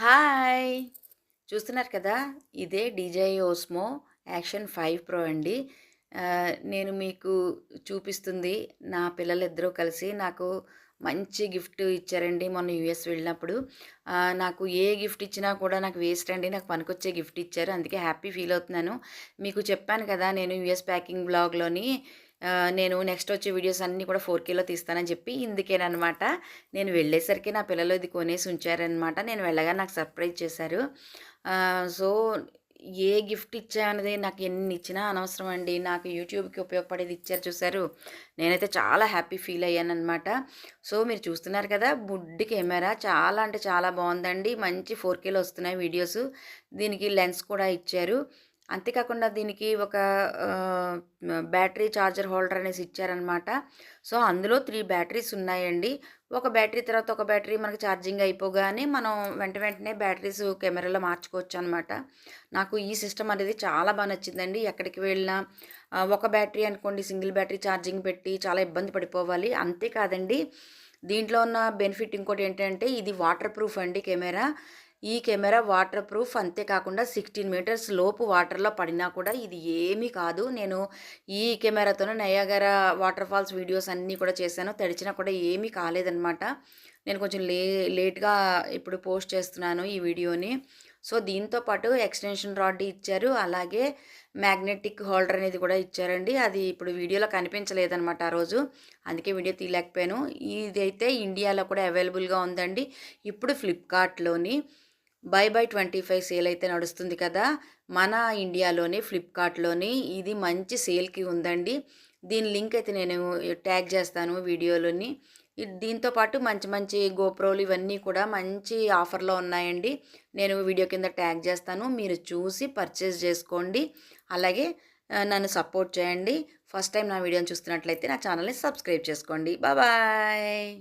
Hi! చూస్తున్నారు కదా! ఇదే DJI Osmo action five pro అండి. నేను మీకు చూపిస్తుంది నా పిల్లలిద్దరూ కలిసి నాకు మంచి గిఫ్ట్ ఇచ్చారండి మొన్న యూఎస్ వెళ్ళినప్పుడు. నాకు ఏ గిఫ్ట్ ఇచ్చినా కూడా నాకు వేస్ట్ అండి. నాకు పనికొచ్చే గిఫ్ట్ ఇచ్చారు. అందుకే హ్యాపీ ఫీల్ అవుతున్నాను. మీకు చెప్పాను కదా! నేను యూఎస్ ప్యాకింగ్ బ్లాగ్‌లోని నేను నెక్స్ట్ వచ్చే వీడియోస్ అన్నీ కూడా ఫోర్ కేలో తీస్తానని చెప్పి ఇందుకేనమాట నేను వెళ్ళేసరికి నా పిల్లలు ఇది కొనేసి ఉంచారనమాట. నేను వెళ్ళగానే నాకు సర్ప్రైజ్ చేశారు. సో, ఏ గిఫ్ట్ ఇచ్చా అనేది నాకు ఎన్ని ఇచ్చినా అనవసరం అండి. నాకు యూట్యూబ్‌కి ఉపయోగపడేది ఇచ్చారు చూసారు. నేనైతే చాలా హ్యాపీ ఫీల్ అయ్యాననమాట. సో, మీరు చూస్తున్నారు కదా! బుడ్డి కెమెరా చాలా అంటే చాలా బాగుందండి మంచి ఫోర్ కేలో వస్తున్నాయి వీడియోస్. దీనికి లెన్స్ కూడా ఇచ్చారు. అంతేకాకుండా దీనికి ఒక బ్యాటరీ చార్జర్ హోల్డర్ అనేసి ఇచ్చారనమాట. సో, అందులో త్రీ బ్యాటరీస్ ఉన్నాయండి. ఒక బ్యాటరీ తర్వాత ఒక బ్యాటరీ మనకు ఛార్జింగ్ అయిపోగానే మనం వెంట వెంటనే బ్యాటరీస్ కెమెరాలో మార్చుకోవచ్చు అనమాట నాకు ఈ సిస్టమ్ అనేది చాలా బాగా నచ్చిందండి. ఎక్కడికి వెళ్ళినా ఒక బ్యాటరీ అనుకోండి సింగిల్ బ్యాటరీ ఛార్జింగ్ పెట్టి చాలా ఇబ్బంది పడిపోవాలి. అంతేకాదండి దీంట్లో ఉన్న బెనిఫిట్ ఇంకోటి ఏంటంటే ఇది వాటర్ ప్రూఫ్ అండి కెమెరా. ఈ కెమెరా వాటర్ ప్రూఫ్ అంతేకాకుండా 16 మీటర్స్ లోపు వాటర్‌లో పడినా కూడా ఇది ఏమీ కాదు. నేను ఈ కెమెరాతోనే నయాగర వాటర్ ఫాల్స్ వీడియోస్ అన్నీ కూడా చేశాను. తడిచినా కూడా ఏమీ కాలేదనమాట. నేను కొంచెం లే లేట్‌గా ఇప్పుడు పోస్ట్ చేస్తున్నాను ఈ వీడియోని. సో, దీంతో పాటు ఎక్స్‌టెన్షన్ రాడ్ ఇచ్చారు. అలాగే మ్యాగ్నెటిక్ హోల్డర్ అనేది కూడా ఇచ్చారండి. అది ఇప్పుడు వీడియోలో కనిపించలేదనమాట ఆ రోజు. అందుకే వీడియో తీయలేకపోయాను. ఇదైతే ఇండియాలో కూడా అవైలబుల్‌గా ఉందండి. ఇప్పుడు ఫ్లిప్‌కార్ట్‌లోని బై బై 25 సేల్ అయితే నడుస్తుంది కదా! మన ఇండియాలోని ఫ్లిప్‌కార్ట్‌లోని ఇది మంచి సేల్‌కి ఉందండి. దీని లింక్ అయితే నేను ట్యాగ్ చేస్తాను వీడియోలోని. దీంతో పాటు మంచి మంచి గోప్రోలు ఇవన్నీ కూడా మంచి ఆఫర్‌లో ఉన్నాయండి. నేను వీడియో కింద ట్యాగ్ చేస్తాను. మీరు చూసి పర్చేస్ చేసుకోండి. అలాగే నన్ను సపోర్ట్ చేయండి. ఫస్ట్ టైం నా వీడియోని చూస్తున్నట్లయితే నా ఛానల్‌ని సబ్స్క్రైబ్ చేసుకోండి. బాబాయ్ బాయ్.